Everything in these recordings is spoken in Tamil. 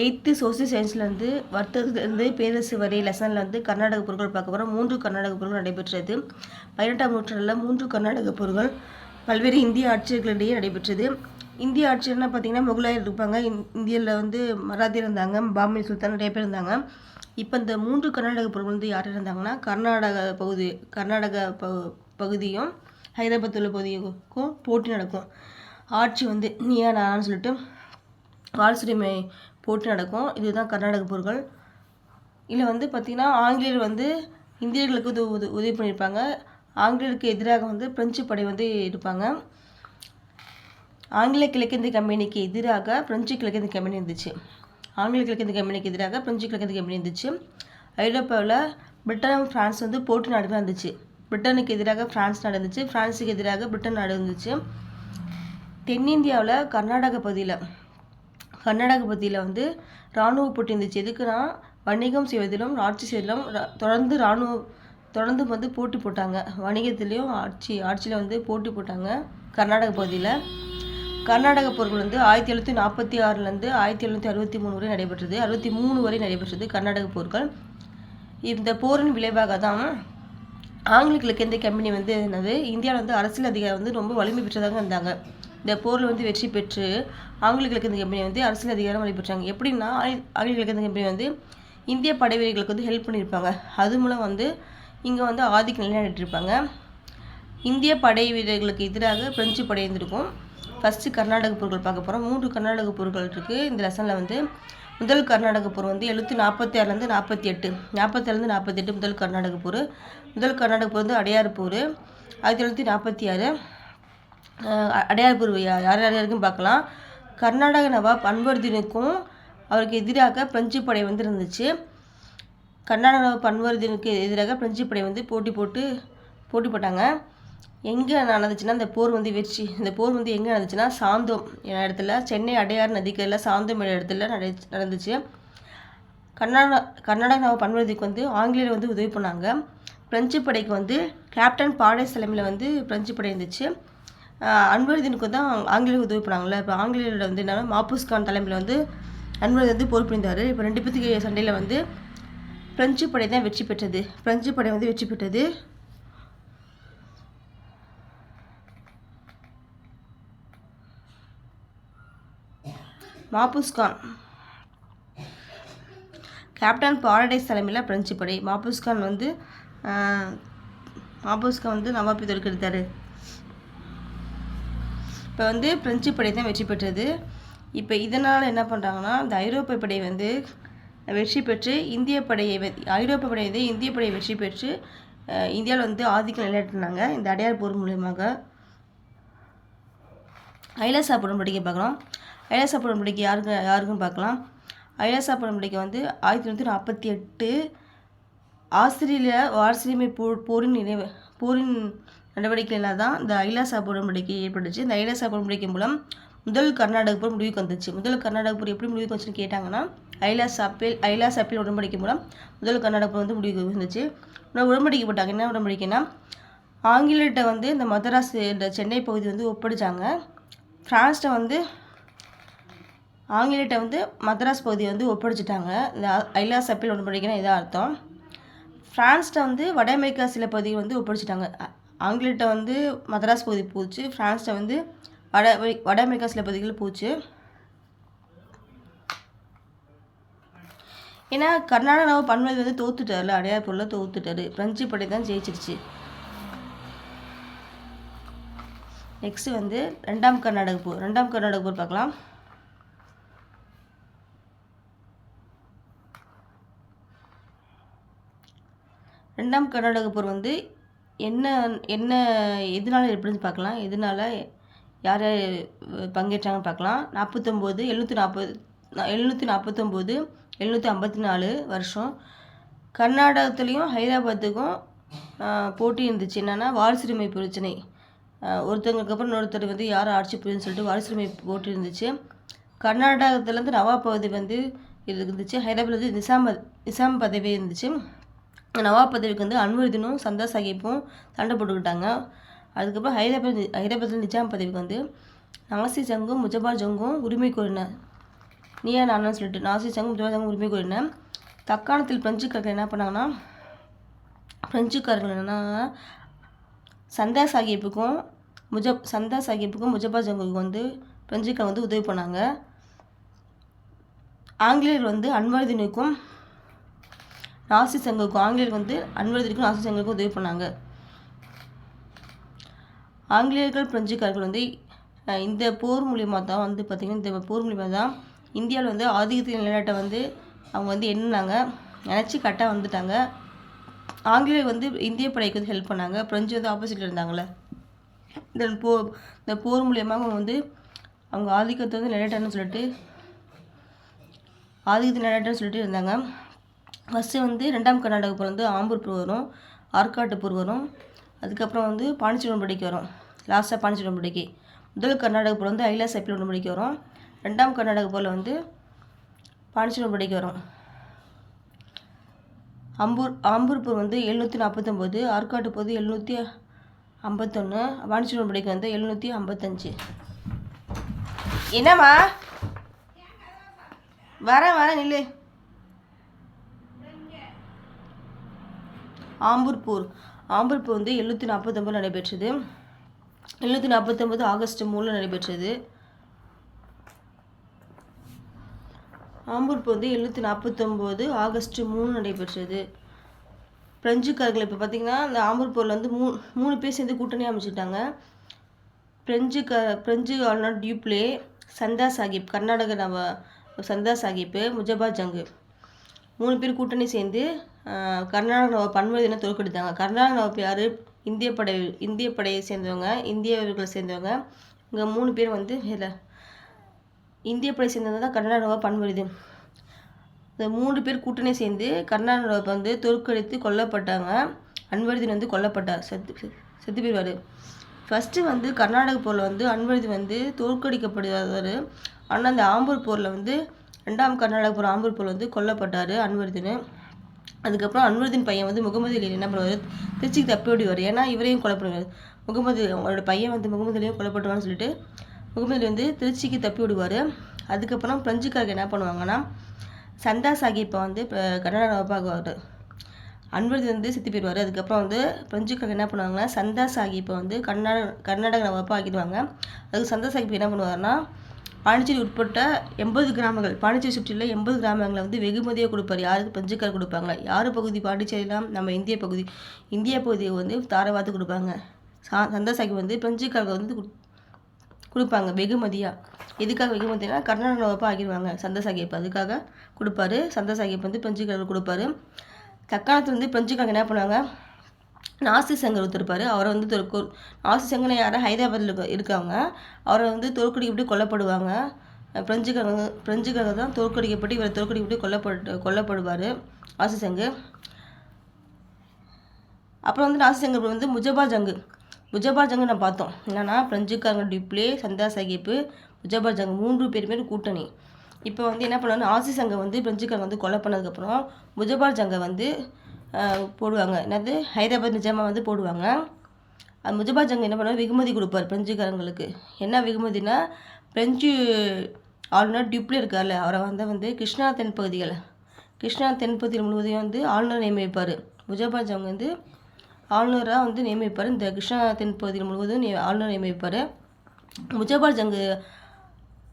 எயித்து சோசியல் சயின்ஸ்லேருந்து வர்த்தகத்துலேருந்து பேரரசு வரை லெசனில் வந்து கர்நாடக பொருட்கள் பார்க்க போகிறோம் மூன்று கர்நாடக பொருட்கள் நடைபெற்றது. பதினெட்டாம் நூற்றாண்டில் மூன்று கர்நாடக பொருட்கள் பல்வேறு இந்திய ஆட்சியர்களிடையே நடைபெற்றது. இந்திய ஆட்சியர்னால் பார்த்தீங்கன்னா முகலாயர் இருப்பாங்க. இந்தியாவில் வந்து மராத்தியர் இருந்தாங்க. பாம்பே சுல்தான் நிறைய பேர் இருந்தாங்க. இப்போ இந்த மூன்று கர்நாடக பொருட்கள் வந்து யார் இருந்தாங்கன்னா கர்நாடக பகுதி கர்நாடக பகு பகுதியும் ஹைதராபாத் உள்ள பகுதிக்கும் போட்டி நடக்கும். ஆட்சி வந்து நீயா நானான்னு சொல்லிட்டு வாரசுரிமை போட்டி நடக்கும் இதுதான் கர்நாடக போர்கள். இதில் வந்து பார்த்திங்கன்னா ஆங்கிலேயர் வந்து இந்தியர்களுக்கு உதவி உதவி பண்ணியிருப்பாங்க ஆங்கிலேயருக்கு எதிராக வந்து பிரெஞ்சு படை வந்து இருப்பாங்க ஆங்கில கிழக்கிந்திய கம்பெனிக்கு எதிராக பிரெஞ்சு கிழக்கிந்திய கம்பெனி இருந்துச்சு. ஆங்கில கிழக்கிந்திய கம்பெனிக்கு எதிராக பிரெஞ்சு கிழக்கிந்திய கம்பெனி இருந்துச்சு. ஐரோப்பாவில் பிரிட்டன் ஃப்ரான்ஸ் வந்து போட்டி நாடுகளாக இருந்துச்சு. பிரிட்டனுக்கு எதிராக ஃப்ரான்ஸ் நடந்துச்சு. ஃப்ரான்ஸுக்கு எதிராக பிரிட்டன் நடந்துச்சு இருந்துச்சு. தென்னிந்தியாவில் கர்நாடக பகுதியில் கர்நாடக பகுதியில் வந்து இராணுவ போட்டி இருந்துச்சு. எதுக்குன்னா வணிகம் செய்வதிலும் ஆட்சி செய்வதிலும் தொடர்ந்து இராணுவ தொடர்ந்து வந்து போட்டி போட்டாங்க. வணிகத்துலேயும் ஆட்சி ஆட்சியில் வந்து போட்டி போட்டாங்க கர்நாடக பகுதியில். கர்நாடக போர்கள் வந்து ஆயிரத்தி எழுநூற்றி நாற்பத்தி ஆறுலேருந்து ஆயிரத்தி எழுநூற்றி அறுபத்தி மூணு வரை நடைபெற்றது. அறுபத்தி மூணு வரை நடைபெற்றது கர்நாடக போர்கள். இந்த போரின் விளைவாக தான் ஆங்கில கிழக்கிந்திய கம்பெனி வந்து என்னது இந்தியாவில் வந்து அரசியல் அதிகாரம் வந்து ரொம்ப வலிமை பெற்றதாக இருந்தாங்க. இந்த போரில் வந்து வெற்றி பெற்று ஆங்கில கிழக்கிந்திய கம்பெனி வந்து அரசியல் அதிகாரம் வலிமை எப்படின்னா ஆங்கில கிழக்கிந்திய கம்பெனி வந்து இந்திய படை வீரர்களுக்கு வந்து ஹெல்ப் பண்ணியிருப்பாங்க. அது மூலம் வந்து இங்கே வந்து ஆதிக்க நிலைநாட்டிருப்பாங்க இந்திய படை வீரர்களுக்கு எதிராக பிரெஞ்சு படை இருந்திருக்கும். ஃபஸ்ட்டு கர்நாடக போர்கள் பார்க்க போகிறோம் மூன்று கர்நாடக போர்கள் இருக்குது இந்த லெசனில் வந்து முதல் கர்நாடக போர் வந்து எழுத்து நாற்பத்தி ஆறுலேருந்து நாற்பத்தி எட்டு நாற்பத்தேழுலேருந்து நாற்பத்தி எட்டு முதல் கர்நாடக போர். முதல் கர்நாடக போர் வந்து அடையாறு போர். ஆயிரத்தி தொள்ளாயிரத்தி நாற்பத்தி ஆறு. அஹ் அடையார் பூர்வ யார் யார் யார் யாருக்கும் பார்க்கலாம். கர்நாடக நவாப் அன்வர்தீனுக்கும் அவருக்கு எதிராக பிரெஞ்சு படை வந்து இருந்துச்சு கர்நாடக நவாப் அன்வர்தீனுக்கு எதிராக பிரெஞ்சு படை வந்து போட்டி போட்டு போட்டி போட்டாங்க. எங்கே நடந்துச்சுன்னா இந்த போர் வந்து வெற்றி இந்த போர் வந்து எங்கே நடந்துச்சுன்னா சாந்தோம் என்ற இடத்துல சென்னை அடையார் நதிக்கரையில் சாந்தோம் என்ற இடத்துல நடந்து நடந்துச்சு. கர்நாடக கர்நாடக நவாப் அன்வர்திக்கு வந்து ஆங்கிலேயர் வந்து உதவி பண்ணாங்க. பிரெஞ்சு படைக்கு வந்து கேப்டன் பாடே தலைமையில் வந்து பிரெஞ்சு படை இருந்துச்சு. அன்வர்தீனுக்கு தான் ஆங்கிலேயர் உதவி பண்ணாங்கல்ல. இப்போ ஆங்கிலேயரோட வந்து என்னன்னா மாப்பூஸ்கான் தலைமையில் வந்து அன்வர்தீன் வந்து போர் புரிந்தார் இப்போ ரெண்டு பேத்துக்கு சண்டையில் வந்து பிரெஞ்சு படை தான் வெற்றி பெற்றது. பிரெஞ்சு படை வந்து வெற்றி பெற்றது. மாபூஸ்கான் கேப்டன் பாரடைஸ் தலைமையில் பிரெஞ்சு படை. மாபூஸ்கான் வந்து ஆஹ், வந்து நவாபி தோற்கடித்தார் இப்போ வந்து பிரெஞ்சு படை தான் வெற்றி பெற்றது. இப்போ இதனால் என்ன பண்ணுறாங்கன்னா இந்த ஐரோப்பிய படை வந்து வெற்றி பெற்று இந்திய படையை வெ- ஐரோப்பிய படை வந்து இந்திய படையை வெற்றி பெற்று இந்தியாவில் வந்து ஆதிக்கம் நிலையாட்டினாங்க இந்த அடையார் போர் மூலியமாக. ஐலாசா உடன்படிக்கை பார்க்கலாம். ஐலாசா உடன்படிக்கை யாருக்கு யாருக்கும் பார்க்கலாம். ஐலாசா உடன்படிக்கை வந்து ஆயிரத்தி தொள்ளாயிரத்தி நாற்பத்தி எட்டு ஆஸ்திரேலிய வாரசுரிமை போர் போரின் நினைவு போரின் நடவடிக்கையில் தான் இந்த ஐலாசா உடன்படிக்கை ஏற்பட்டுச்சு. இந்த ஐலாசா உடன்படிக்கை மூலம் முதல் கர்நாடக போர் முடிவுக்கு வந்துச்சு. முதல் கர்நாடக போர் எப்படி முடிவுக்கு வந்துச்சுன்னு கேட்டாங்கன்னா ஐலாஸ் அப்பேல் ஐலாஸ் அப்பேல் உடன்படிக்கை மூலம் முதல் கர்நாடக போர் வந்து முடிவுக்கு வந்துச்சு. இன்னும் உடன்படிக்கை போட்டாங்க. என்ன உடன்படிக்கைன்னா ஆங்கிலர்கிட்ட வந்து இந்த மதராஸ் இந்த சென்னை பகுதி வந்து ஒப்படைச்சாங்க. ஃப்ரான்ஸ்கிட்ட வந்து ஆங்கிலேயர்கிட்ட வந்து மதராஸ் பகுதியை வந்து ஒப்படைச்சிட்டாங்க. இந்த ஐலாஸ் அப்பேல் உடன்படிக்கைன்னா இதான் அர்த்தம். ஃப்ரான்ஸ்கிட்ட வந்து வட அமெரிக்கா சில பகுதிகள் வந்து ஒப்படைச்சிட்டாங்க. அ- வந்து மதராஸ் பகுதி போச்சு ஃப்ரான்ஸில் வந்து வட அமெரி- வட அமெரிக்கா சில பகுதிகள் போச்சு. ஏன்னா கர்நாடகாவை நவாப் பன்மதி வந்து தோத்துட்டார்ல அடையார் பொருளில் தோத்துட்டாரு. பிரெஞ்சு படை தான் ஜெயிச்சிருச்சு. நெக்ஸ்ட் வந்து ரெண்டாம் கர்நாடக போர். ரெண்டாம் கர்நாடக போர் பார்க்கலாம். ரெண்டாம் கர்நாடக போர் வந்து என்ன என்ன எதனால ஏற்படுதுன்னு பார்க்கலாம்? எதனால யார் யார் பங்கேற்றாங்கன்னு பார்க்கலாம். நாற்பத்தொம்போது எழுநூற்றி நாற்பது எழுநூற்றி நாற்பத்தொம்போது எழுநூற்றி ஐம்பத்தி நாலு வருஷம். கர்நாடகத்துலேயும் ஹைதராபாத்துக்கும் போட்டி இருந்துச்சு. என்னென்னா வாரிசுரிமை பிரச்சனை. ஒருத்தவங்களுக்கு அப்புறம் இன்னொருத்தர் வந்து யார் ஆட்சி புரியுதுன்னு சொல்லிட்டு வாரிசுரிமை போட்டி இருந்துச்சு. கர்நாடகத்துலேருந்து நவாப் பகுதி வந்து இருந்துச்சு. ஹைதராபாத் வந்து நிசாம் நிசாம் பதவி இருந்துச்சு. நவாப் பதவிக்கு வந்து அன்வர்தீனும் சந்தா சாஹிப்பும் சண்டை போட்டுக்கிட்டாங்க. அதுக்கப்புறம் ஹைதராபாத் ஹைதராபாத்தில் நிஜாம் பதவிக்கு வந்து நாசி ஜங்கும் முஜபார் ஜங்கும் உரிமை கோரினர் நீயா நானும் சொல்லிட்டு நாசி சங்கும் முஜபார் சங்கம் உரிமை கோரினர் தக்காணத்தில் பிரெஞ்சுக்காரர்கள் என்ன பண்ணாங்கன்னா பிரெஞ்சுக்காரர்கள் என்னன்னா சந்தா சாஹிப்புக்கும் முஜப் சந்தா சாஹிப்புக்கும் முஜபா ஜங்குக்கும் வந்து பிரெஞ்சுக்கார் வந்து உதவி பண்ணாங்க. ஆங்கிலேயர் வந்து அன்வர்தினுக்கும் நாசி சங்குக்கும் ஆங்கிலேயர் வந்து அன்வர்தினுக்கும் நாசி சங்குக்கும் உதவி பண்ணாங்க. ஆங்கிலேயர்கள் பிரெஞ்சுக்காரர்கள் வந்து இந்த போர் மூலியமாக தான் வந்து பார்த்திங்கன்னா இந்த போர் மூலியமாக தான் இந்தியாவில் வந்து ஆதிக்கத்தின் நிலநாட்டை வந்து அவங்க வந்து எண்ணினாங்க. நினச்சி கரெக்டாக வந்துட்டாங்க. ஆங்கிலேயர் வந்து இந்திய படைக்கு வந்து ஹெல்ப் பண்ணாங்க. பிரெஞ்சு வந்து ஆப்போசிட்டில் இருந்தாங்களே இந்த போ இந்த போர் மூலியமாக அவங்க வந்து அவங்க ஆதிக்கத்தை வந்து நிலநாட்டன்னு சொல்லிட்டு ஆதிக்கத்தை நிலநாட்டன்னு சொல்லிட்டு இருந்தாங்க. ஃபஸ்ட்டு வந்து ரெண்டாம் கர்நாடக போர் வந்து ஆம்பூர் போர் வரும் ஆற்காட்டு போர் வரும். அதுக்கப்புறம் வந்து பாண்டிச்சேரி உடன்படிக்கை வரும். லாஸ்ட்டாக பாண்டிச்சேரி உடன்படிக்கை முதல் கர்நாடக போர் வந்து ஐலாஸ் ஐபிஎல் உடன்படிக்கை வரும். ரெண்டாம் கர்நாடக போரில் வந்து பாண்டிச்சேரி உடன்படிக்கை வரும். அம்பூர் ஆம்பூர் போர் வந்து எழுநூற்றி நாற்பத்தொம்போது ஆற்காட்டு போது எழுநூற்றி ஐம்பத்தொன்று பாண்டிச்சேரி உடன்படிக்கை வந்து எழுநூற்றி ஐம்பத்தஞ்சு. என்னம்மா? வரேன் வரேன் நில்லு. ஆம்பூர்பூர். ஆம்பூர்பூர் வந்து எழுநூற்றி நாற்பத்தொம்பது நடைபெற்றது. எழுநூற்றி நாற்பத்தொம்பது ஆகஸ்ட் மூணில் நடைபெற்றது. ஆம்பூர்பூர் வந்து எழுநூற்றி நாற்பத்தொம்போது ஆகஸ்ட் மூணு நடைபெற்றது. பிரெஞ்சுக்காரர்கள் இப்போ பார்த்தீங்கன்னா இந்த ஆம்பூர்பூரில் வந்து மூ மூணு பேர் சேர்ந்து கூட்டணி அமைச்சிட்டாங்க. பிரெஞ்சு க பிரெஞ்சு ஆளுநர் டியூப்ளே சந்தா சாஹிப் கர்நாடக நவ சந்தா சாஹிப்பு முஜபா ஜங்கு. மூணு பேர் கூட்டணி சேர்ந்து கர்நாடக நவாப் தினம் தோற்கடித்தாங்க கர்நாடக நவாப் யார்? இந்திய படை இந்திய படையை சேர்ந்தவங்க இந்தியர்களை சேர்ந்தவங்க. இங்கே மூணு பேர் வந்து இதில் இந்திய படை சேர்ந்தவங்க தான் கர்நாடக நவாப் பன்மருது இந்த மூன்று பேர் கூட்டணி சேர்ந்து கர்நாடக நவாப் வந்து தோற்கடித்து கொல்லப்பட்டாங்க. அன்வர்தீன் வந்து கொல்லப்பட்டார் செத்து செத்து போயிடுவார் ஃபஸ்ட்டு வந்து கர்நாடக போரில் வந்து அன்வர்தீன் வந்து தோற்கடிக்கப்படுவார் ஆனால் அந்த ஆம்பூர் போரில் வந்து ரெண்டாம் கர்நாடக போர் ஆம்பூர் வந்து கொல்லப்பட்டார் அன்வர்தீன். அதுக்கப்புறம் அன்வருதின் பையன் வந்து முகமது அலி என்ன பண்ணுவார்? திருச்சிக்கு தப்பி ஓடிவார் ஏன்னா இவரையும் கொலை பண்ணுவார். முகமது அவரோட பையன் வந்து முகமது அலியும் கொல்லப்பட்டுவான்னு சொல்லிட்டு முகமது அலி வந்து திருச்சிக்கு தப்பி விடுவார் அதுக்கப்புறம் பிரெஞ்சுக்காரங்க என்ன பண்ணுவாங்கன்னா சந்தா சாஹிப்பை வந்து இப்போ கர்நாடக நவாபாகுவார் அன்வர்தீன் வந்து செத்து போயிடுவார். அதுக்கப்புறம் வந்து பிரெஞ்சுக்காரங்க என்ன பண்ணுவாங்கன்னா சந்தா சாஹிப்பை வந்து கர்நாடக கர்நாடக நவாபாக ஆக்கிடுவாங்க அதுக்கு சந்தா சாஹிப் என்ன பண்ணுவாருன்னா பாண்டிச்சேரி உட்பட்ட எண்பது கிராமங்கள் பாண்டிச்சேரி சுற்றியுள்ள எண்பது கிராமங்களை வந்து வெகுமதியாக கொடுப்பார். யாருக்கு? பஞ்சுக்கார் கொடுப்பாங்க. யார் பகுதி? பாண்டிச்சேரிலாம் நம்ம இந்திய பகுதி. இந்திய பகுதியை வந்து தாரவாத்து கொடுப்பாங்க. சா சந்தா வந்து பிரெஞ்சுக்காரங்க வந்து கொடுப்பாங்க வெகுமதியாக எதுக்காக வெகுமதினா கர்நாடக நவாப்பா ஆக்கிடுவாங்க சந்தா சாஹிப் அதுக்காக கொடுப்பாரு. சந்தா சாஹிப் வந்து பிரெஞ்சுக்காரர் கொடுப்பாரு. தக்காணத்தில் வந்து பிரெஞ்சுக்காரங்க என்ன பண்ணுவாங்க? நாசி சங்கர் ஒருத்தருப்பார் அவரை வந்து நாசி சங்கர் யாரும் ஹைதராபாத்தில் இருக்க இருக்காங்க. அவரை வந்து தோற்கடிக்கப்பட்டு கொல்லப்படுவாங்க. அஹ் பிரெஞ்சுக்காரங்க பிரெஞ்சுக்காரங்க தான் தோற்கடிக்கப்பட்டு இவரை தோற்கடிக்கப்பட்டு கொல்லப்பட்டு கொல்லப்படுவார் நாசி சங்கு அப்புறம் வந்து நாசி சங்கர் வந்து முஜபா ஜங்கு. முஜபா ஜங்கு நான் பார்த்தோம். என்னன்னா பிரெஞ்சுக்காரங்க டிப்ளே சந்தா சாஹிப்பு முஜபா ஜங்கு மூன்று பேருமே கூட்டணி. இப்போ வந்து என்ன பண்ணுவாங்க ஆசி சங்கம் வந்து பிரெஞ்சுக்காரங்க வந்து கொலை பண்ணதுக்கப்புறம் முஜபா ஜங்கை வந்து போடுவாங்க. என்னது? ஹைதராபாத் நிஜாமா வந்து போடுவாங்க. அது முஜபா ஜங்க என்ன பண்ணுவார் வெகுமதி கொடுப்பார் பிரெஞ்சுக்காரங்களுக்கு. என்ன வெகுமதினா பிரெஞ்சு ஆளுநர் டிப்ளே இருக்கார்ல அவரை வந்து வந்து கிருஷ்ணா தென்பகுதிகள் கிருஷ்ணா தென்பகுதிகள் முழுவதையும் வந்து ஆளுநர் நியமிப்பார். முஜபா ஜங் வந்து ஆளுநராக வந்து நியமிப்பார். இந்த கிருஷ்ணா தென்பகுதியில் முழுவதும் ஆளுநர் நியமிப்பார். முஜபா ஜங்கு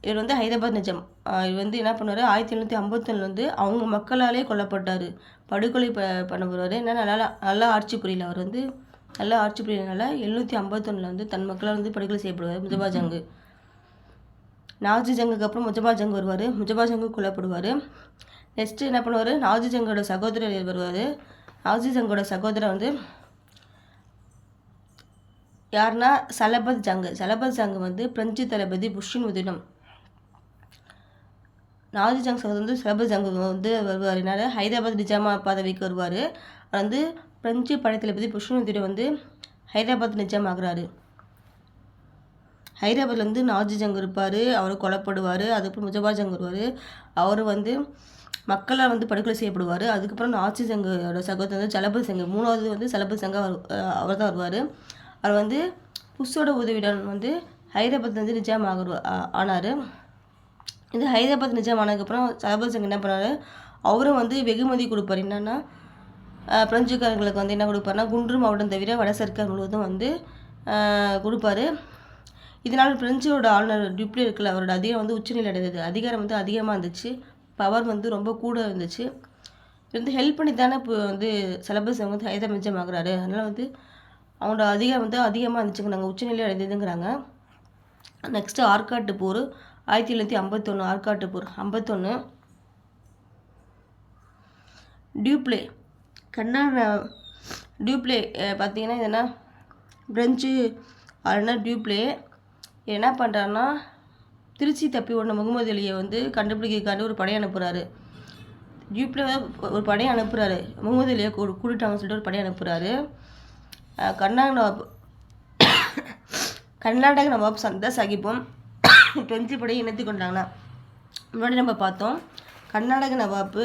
இவர் வந்து ஹைதராபாத் நிஜம். இவர் வந்து என்ன பண்ணார் ஆயிரத்தி எழுநூற்றி ஐம்பத்தொன்னில் வந்து அவங்க மக்களாலே கொல்லப்பட்டார். படுகொலை ப பண்ணப்படுவார் என்ன நல்லா நல்லா ஆட்சி புரியல. அவர் வந்து நல்லா ஆட்சி புரியறதுனால எழுநூற்றி ஐம்பத்தொன்னில் வந்து தன் மக்களால் வந்து படுகொலை செய்யப்படுவார் முஜபா ஜங்கு. நாஜி ஜங்குக்கு அப்புறம் முஜபா ஜங் வருவார். முஜபா ஜங்கு கொல்லப்படுவார். நெக்ஸ்ட்டு என்ன பண்ணுவார்? நாஜி ஜங்கோட சகோதரர் வருவார். நாஜி ஜங்கோட சகோதரர் வந்து யாருன்னா சலபத் ஜங்கு. சலபத் ஜங்கு வந்து பிரெஞ்சு தளபதி புஷ்ஷின் உதினம் நாஜி ஜங் சகோதரர் வந்து சிலபஸ் ஜங்கு வந்து வருவார். என்னால் ஹைதராபாத் நிஜாமா பதவிக்கு வருவார். அவர் வந்து பிரெஞ்சு படைத்தளபதி புஷ்ஷின் உதினம் வந்து ஹைதராபாத் நிஜாம் ஆகிறாரு ஹைதராபாத்ல வந்து நாஜி ஜங் இருப்பார். அவர் கொல்லப்படுவார். அதுக்கப்புறம் முஜபா ஜங் வருவார். அவர் வந்து மக்களால் வந்து படுகொலை செய்யப்படுவார். அதுக்கப்புறம் நாஜி ஜங்கோட சகோதரர் வந்து சலபத் சங்க மூணாவது வந்து சலபத் சங்கா அவர் தான் வருவார். அவர் வந்து புஷ்ஷோட உதவியுடன் வந்து ஹைதராபாத் வந்து நிஜாம் ஆகிறார் ஆனார். இது ஹைதராபாத் நிஜமானதுக்கப்புறம் சலபத் சிங் என்ன பண்ணாரு? அவரும் வந்து வெகுமதி கொடுப்பாரு. என்னன்னா பிரெஞ்சுக்காரங்களுக்கு வந்து என்ன கொடுப்பாருன்னா குன்று மாவட்டம் தவிர வட சர்க்கார் முழுவதும் வந்து கொடுப்பாரு. இதனால் பிரெஞ்சோட ஆளுநர் டிப்ளி இருக்குல்ல அவரோட அதிகாரம் வந்து உச்சநிலை அடைந்தது அதிகாரம் வந்து அதிகமாக இருந்துச்சு. பவர் வந்து ரொம்ப கூட இருந்துச்சு. வந்து ஹெல்ப் பண்ணி தானே இப்போ வந்து சிலபஸ் வந்து ஹைதராபாத் ஆகுறாரு. அதனால் வந்து அவங்களோட அதிகாரம் வந்து அதிகமாக இருந்துச்சுங்க நாங்கள் உச்சநிலை அடைந்ததுங்கிறாங்க நெக்ஸ்ட்டு ஆற்காட்டு போர். ஆயிரத்தி எழுநூற்றி ஐம்பத்தொன்று ஆற்காட்டுப்பூர் ஐம்பத்தொன்று டியூப்ளே. கண்ணாட டியூப்ளே பார்த்தீங்கன்னா இது என்ன? பிரெஞ்சு ஆளுநர் டியூப்ளே. என்ன பண்ணுறாருன்னா திருச்சி தப்பி ஓடின முகமது அலியை வந்து கண்டுபிடிக்கிறதுக்காண்டி ஒரு படை அனுப்புகிறாரு டியூப்ளே ஒரு படையை அனுப்புகிறாரு முகமது அலியை கூ கூட்டிட்டாங்கன்னு சொல்லிட்டு ஒரு படையை அனுப்புகிறாரு கர்நாடக நவாப் கர்நாடக நவாப் சந்தா சாஹிப்பும் பெஞ்சு படையை இணைத்து கொண்டாங்கன்னா முன்னாடி நம்ம பார்த்தோம். கர்நாடக நவாப்பு.